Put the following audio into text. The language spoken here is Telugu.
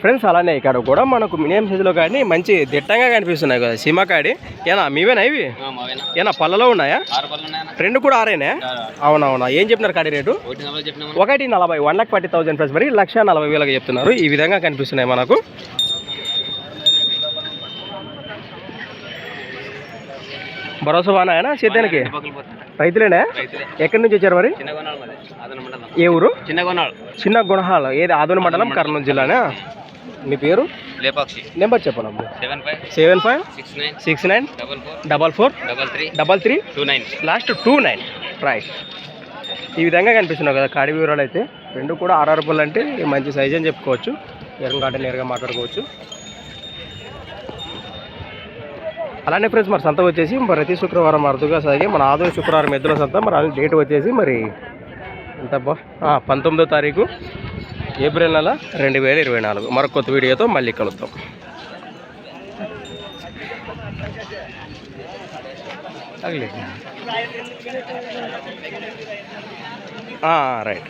ఫ్రెండ్స్ అలానే ఇక్కడ కూడా మనకు మినిమం సైజులో కానీ మంచి దిట్టంగా కనిపిస్తున్నాయి కదా సీమకాడి ఏనా మీవేనా ఇవి? ఏనా పళ్ళలో ఉన్నాయా? రెండు కూడా ఆరేనే? అవునవునా. ఏం చెప్తున్నారు కాడి రేటు? ఒకటి నలభై చెప్పినామా ఒకటి నలభై one lakh forty thousand plus మరి లక్ష నలభై వేలకు చెప్తున్నారు. ఈ విధంగా కనిపిస్తున్నాయి మనకు. భరోసా బాగా సేద్యానికి పక్కలు పోతాయి రైతులేనే? రైతులే. ఎక్కడి నుంచి వచ్చారు మరి? ఏ ఊరు? చిన్న గుణహాల ఏది? ఆదోని మండలం కర్నూలు జిల్లానా? మీ పేరు? లేపాక్షి. నెంబర్ చెప్పండి seven five seven five six nine six nine double four double four double three double three two nine. Last two nine. Right. ఈ విధంగా కనిపిస్తున్నావు కదా కాడి వివరాలు అయితే. రెండు కూడా ఆర్ఆర్ అంటే మంచి సైజ్ అని చెప్పుకోవచ్చు. ఎరం కాట నేరుగా మాట్లాడుకోవచ్చు. అలానే ఫ్రెండ్స్ మరి సంత వచ్చేసి ప్రతి శుక్రవారం అరుదుగా సాగే మన ఆదో శుక్రవారం ఎద్దుల సంత. మరి అది డేట్ వచ్చేసి మరి ఎంత బా పంతొమ్మిదో తారీఖు ఏప్రిల్ నెల రెండు వేల ఇరవై నాలుగు. మరొక కొత్త వీడియోతో మళ్ళీ కలుద్దాం. Right right